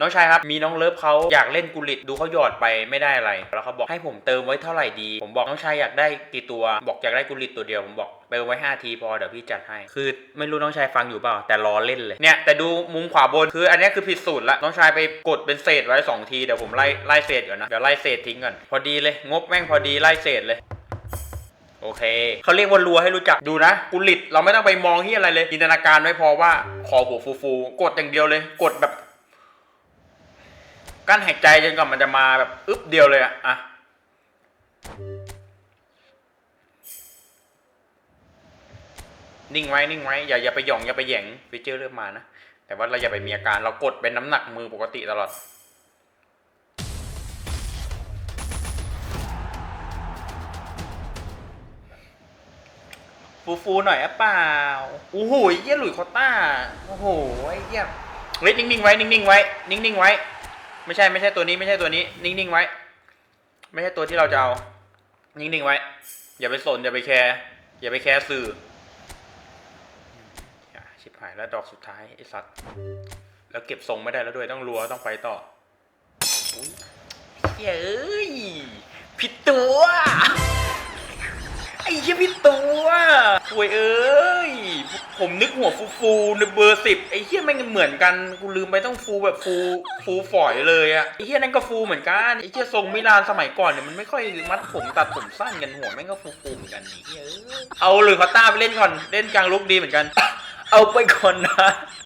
น้องชายครับ มีน้องเลิฟเขาอยากเล่นกุลิตดูเขาหยอดไปไม่ได้อะไร แล้วเขาบอกให้ผมเติมไว้เท่าไหร่ดี ผมบอกน้องชายอยากได้กี่ตัว บอกอยากได้กุลิตตัวเดียว ผมบอกเติมไว้ 5 ทีพอเดี๋ยวพี่จัดให้ คือไม่รู้น้องชายฟังอยู่เปล่า แต่รอเล่นเลย เนี่ย แต่ดูมุมขวาบน คืออันนี้คือผิดสูตรละ น้องชายไปกดเป็นเศษไว้สองที เดี๋ยวผมไล่ไล่เศษก่อนนะ เดี๋ยวไล่เศษทิ้งก่อน พอดีเลย งบแม่งพอดีไล่เศษเลยโอเค เขาเรียกว่ารัวให้รู้จัก ดูนะ กุลิต เราไม่ต้องไปมองที่อะไรเลย จินตนาการไว้พอว่าคอหัวฟูๆ กดอย่างเดียวเลย กดแบบ กั้นหายใจจนกว่ามันจะมาแบบอึ๊บเดียวเลยอะอะนิ่งไว้นิ่งไว้อย่าอย่าไปหย่องอย่าไปแหย่งฟิเจอร์เริ่มมานะแต่ว่าเราอย่าไปมีอาการเรากดเป็นน้ำหนักมือปกติตลอดฟูฟูหน่อยอะเปล่าโอ้โห้เยี่ยหลุยคอตต้า โอ้โหไอ้เยี่ยเฮ้ยนิ่งๆไว้ นิ่งๆไว้ นิ่งๆไว้ ไม่ใช่ไม่ใช่ตัวนี้ไม่ใช่ตัวนี้ นิ่งๆไว้ ไม่ใช่ตัวที่เราจะเอา นิ่งๆไว้ อย่าไปสนอย่าไปแคร์อย่าไปแคร์สื่อชิบหายแล้วดอกสุดท้ายไอ้สัตว์แล้วเก็บทรงไม่ได้แล้วด้วยต้องรัวต้องไปต่อเฮ้ยเอ้ยผิดตัวไอ้เหี้ยผิดตัว ป่วยเอ้ย ผมนึกหัวฟูฟูในเบอร์สิบไอ้เฮี้ยแม่งเหมือนกัน กูลืมไปต้องฟูแบบฟูฟูฝอยเลยอะไอ้เฮี้ยนั่นก็ฟูเหมือนกัน ไอ้เฮี้ยทรงมิลานสมัยก่อนเนี่ยมันไม่ค่อยมัดผมตัดผมสั้นกันหัวแม่งก็ฟูฟูเหมือนกันไอ้เหี้ยเอ้ยเอาเลยคอต้าไปเล่นก่อน เล่นกลางลุกดีเหมือนกัน เอาไปก่อนนะ